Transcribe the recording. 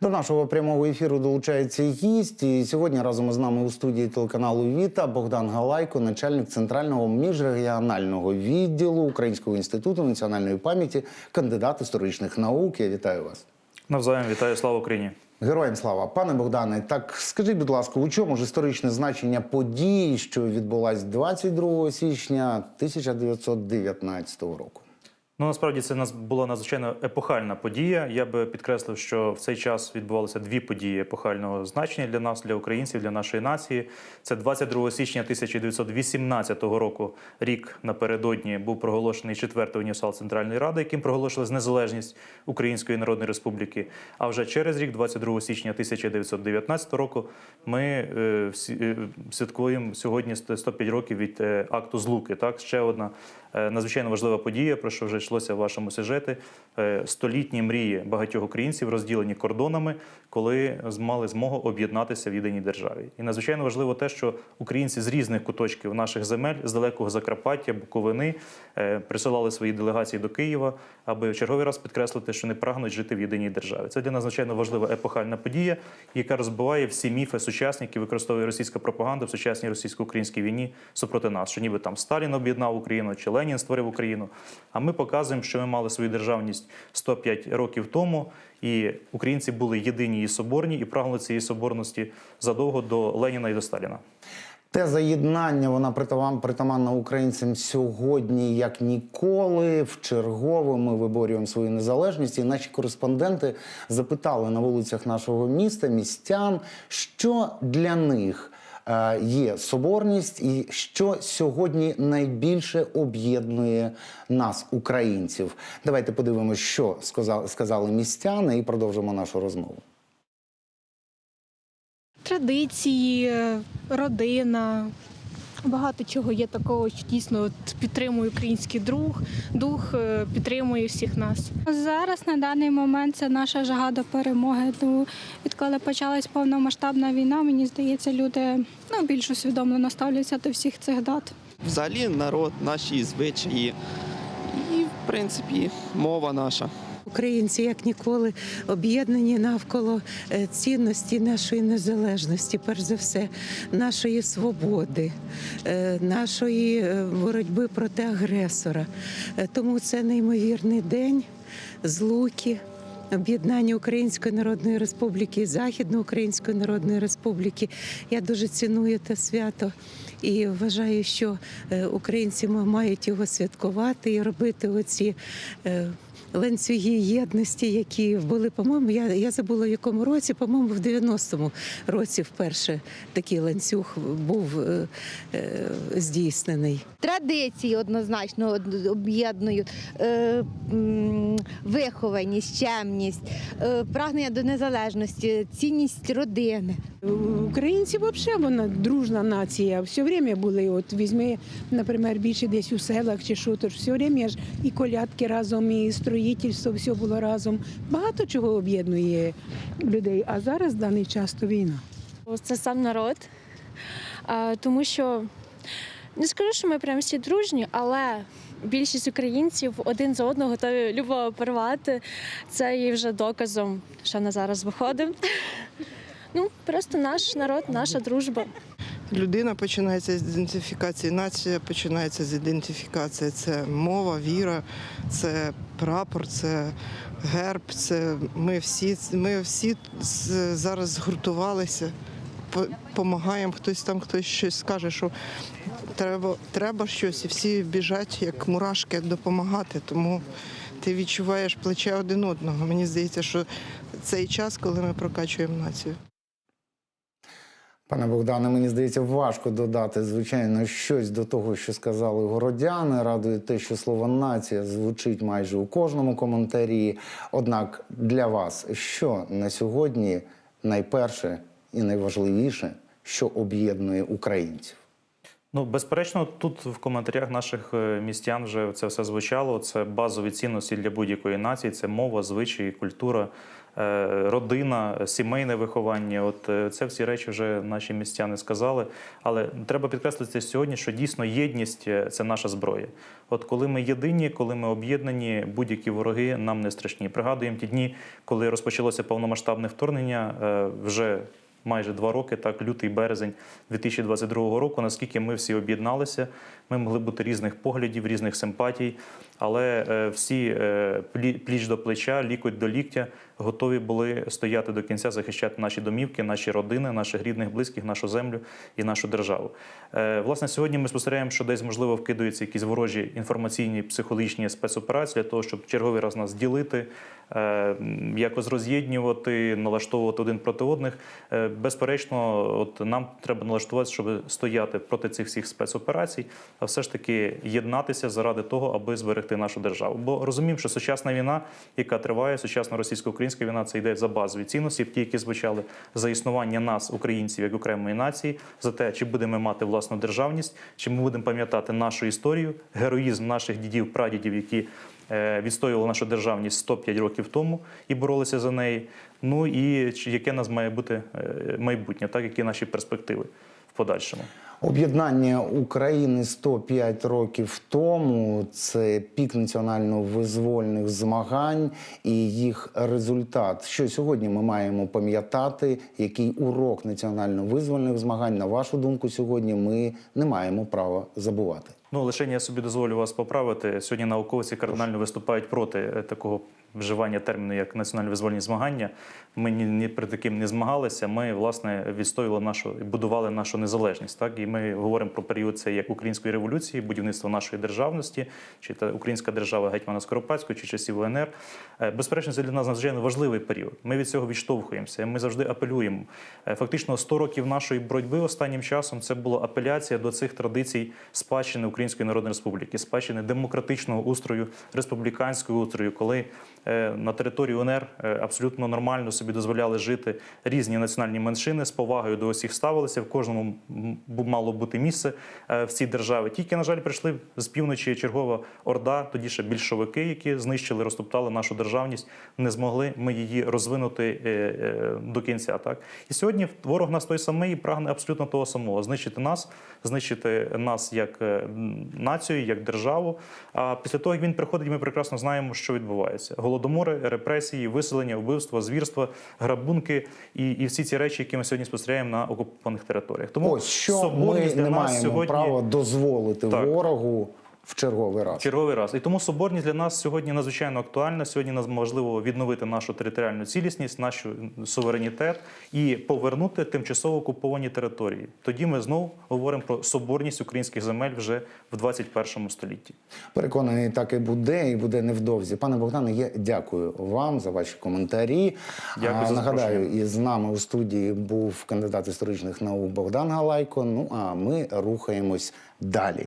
До нашого прямого ефіру долучається гість. І сьогодні разом із нами у студії телеканалу Віта Богдан Галайко, начальник центрального міжрегіонального відділу Українського інституту національної пам'яті, кандидат історичних наук. Я вітаю вас. Навзаєм вітаю, слава Україні. Героям слава, пане Богдане. Так скажіть, будь ласка, у чому ж історичне значення подій, що відбулась 22 січня 1919 року? Ну насправді це нас була надзвичайно епохальна подія. Я би підкреслив, що в цей час відбувалися дві події епохального значення для нас, для українців, для нашої нації. Це 22 січня 1918 року. Рік напередодні був проголошений четвертий універсал Центральної Ради, яким проголошувалась незалежність Української Народної Республіки. А вже через рік, 22 січня 1919 року, ми е, всі, е, святкуємо сьогодні 105 років від е, акту злуки. Так, ще одна надзвичайно важлива подія, про що вже йшлося в вашому сюжеті. Е, Столітні мрії багатьох українців розділені кордонами, коли мали змогу об'єднатися в єдиній державі. І надзвичайно важливо те, що українці з різних куточків наших земель, з далекого Закарпаття, Буковини, е, присилали свої делегації до Києва, аби в черговий раз підкреслити, що не прагнуть жити в єдиній державі. Це для надзвичайно важлива епохальна подія, яка розбиває всі міфи сучасні, які використовує російська пропаганда в сучасній російсько-українській війні супроти нас, що ніби там Сталін об'єднав Україну чи Ленін створив Україну. А ми показуємо, що ми мали свою державність 105 років тому, і українці були єдині і соборні, і прагнули цієї соборності задовго до Леніна і до Сталіна. Теза єднання вона притаман- притаманна українцям сьогодні як ніколи. В чергове ми виборюємо свою незалежність. І наші кореспонденти запитали на вулицях нашого міста містян, що для них є соборність, і що сьогодні найбільше об'єднує нас, українців. Давайте подивимося, що сказали, сказали містяни, і продовжимо нашу розмову. традиції, родина. Багато чого є такого, що дійсно от підтримує український друг, дух, е, підтримує всіх нас. Зараз на даний момент це наша жага до перемоги. Тому відколи почалась повномасштабна війна, мені здається, люди ну, більш усвідомлено ставляться до всіх цих дат. Взагалі народ, наші звичаї і, в принципі, мова наша. Українці як ніколи об'єднані навколо е, цінності нашої незалежності, перш за все, нашої свободи, е, нашої е, боротьби проти агресора. Тому це неймовірний день злуки. Об'єднання Української Народної Республіки і Західноукраїнської Народної Республіки. Я дуже ціную те свято і вважаю, що українці мають його святкувати і робити оці ланцюги єдності, які були, по-моєму, я, я забула в якому році, по-моєму, в 90-му році вперше такий ланцюг був е, е, здійснений. Традиції однозначно од- об'єднують, е, вихованість, чемність, е, прагнення до незалежності, цінність родини. Українці взагалі вона дружна нація. Все время були. От візьми, наприклад, більше десь у селах чи що, то ж все время ж і колядки разом, і строїтельство, все було разом. Багато чого об'єднує людей. А зараз в даний час то війна. Це сам народ, тому що не скажу, що ми прям всі дружні, але більшість українців один за одного готові любого порвати. Це є вже доказом, що на зараз виходить. Ну, просто наш народ, наша дружба. Людина починається з ідентифікації, нація починається з ідентифікації. Це мова, віра, це прапор, це герб. Це ми всі, ми всі зараз згуртувалися, допомагаємо. Хтось там хтось щось скаже, що треба, треба щось, і всі біжать як мурашки допомагати. Тому ти відчуваєш плече один одного. Мені здається, що цей час, коли ми прокачуємо націю. Пане Богдане, мені здається, важко додати, звичайно, щось до того, що сказали городяни. Радує те, що слово нація звучить майже у кожному коментарі. Однак для вас, що на сьогодні найперше і найважливіше, що об'єднує українців? Ну, безперечно, тут в коментарях наших е, містян вже це все звучало. Це базові цінності для будь-якої нації, це мова, звичаї, культура, е, родина, сімейне виховання. От е, це всі речі вже наші містяни сказали. Але треба підкреслити сьогодні, що дійсно єдність це наша зброя. От коли ми єдині, коли ми об'єднані, будь-які вороги нам не страшні. Пригадуємо ті дні, коли розпочалося повномасштабне вторгнення, вже майже два роки, так лютий березень 2022 року. Наскільки ми всі об'єдналися, ми могли бути різних поглядів, різних симпатій, але е, всі е, пліч до плеча, лікоть до ліктя готові були стояти до кінця, захищати наші домівки, наші родини, наших рідних, близьких, нашу землю і нашу державу. Е, Власне, сьогодні ми спостерігаємо, що десь можливо вкидаються якісь ворожі інформаційні психологічні спецоперації для того, щоб черговий раз нас ділити, е, якось роз'єднювати, налаштовувати один проти одних. Е, Безперечно, от нам треба налаштуватися, щоб стояти проти цих всіх спецоперацій, а все ж таки єднатися заради того, аби зберегти нашу державу. Бо розуміємо, що сучасна війна, яка триває, сучасна російсько-українська війна, це йде за базові цінності, ті, які звучали за існування нас, українців, як окремої нації, за те, чи будемо мати власну державність, чи ми будемо пам'ятати нашу історію, героїзм наших дідів, прадідів, які е, відстоювали нашу державність 105 років тому і боролися за неї. Ну і яке нас має бути е, майбутнє, так які наші перспективи в подальшому. Об'єднання України 105 років тому це пік національно-визвольних змагань і їх результат. Що сьогодні ми маємо пам'ятати, який урок національно-визвольних змагань, на вашу думку, сьогодні ми не маємо права забувати. Ну, лише я собі дозволю вас поправити. Сьогодні науковці кардинально виступають проти е, такого вживання терміну як національно визвольні змагання. Ми ні, ні при таким не змагалися. Ми власне відстоювали нашу і будували нашу незалежність. Так і ми говоримо про період це як української революції, будівництво нашої державності, чи та українська держава гетьмана Скоропадського, чи часів УНР. Е, Безперечно, це для нас надзвичайно важливий період. Ми від цього відштовхуємося. Ми завжди апелюємо. Е, Фактично, 100 років нашої боротьби останнім часом це була апеляція до цих традицій спадщини Української Народної Республіки, спадщини демократичного устрою, республіканського устрою, коли на території УНР е, абсолютно нормально собі дозволяли жити різні національні меншини з повагою до усіх ставилися. В кожному мало бути місце е, в цій державі. Тільки, на жаль, прийшли з півночі чергова орда, тоді ще більшовики, які знищили, розтоптали нашу державність, не змогли ми її розвинути е, е, до кінця. Так і сьогодні ворог нас той самий і прагне абсолютно того самого знищити нас, знищити нас як е, націю, як державу. А після того, як він приходить, ми прекрасно знаємо, що відбувається: голодомори, репресії, виселення, вбивства, звірства, грабунки і, і всі ці речі, які ми сьогодні спостерігаємо на окупованих територіях. Тому Ось що ми не маємо сьогодні права дозволити Так. ворогу в черговий раз. Черговий раз. І тому соборність для нас сьогодні надзвичайно актуальна. Сьогодні нам важливо відновити нашу територіальну цілісність, наш суверенітет і повернути тимчасово окуповані території. Тоді ми знову говоримо про соборність українських земель вже в 21 столітті. Переконаний, так і буде, і буде невдовзі. Пане Богдане, я дякую вам за ваші коментарі. Дякую А, за Нагадаю, запрошення. із нами у студії був кандидат історичних наук Богдан Галайко. Ну а ми рухаємось далі.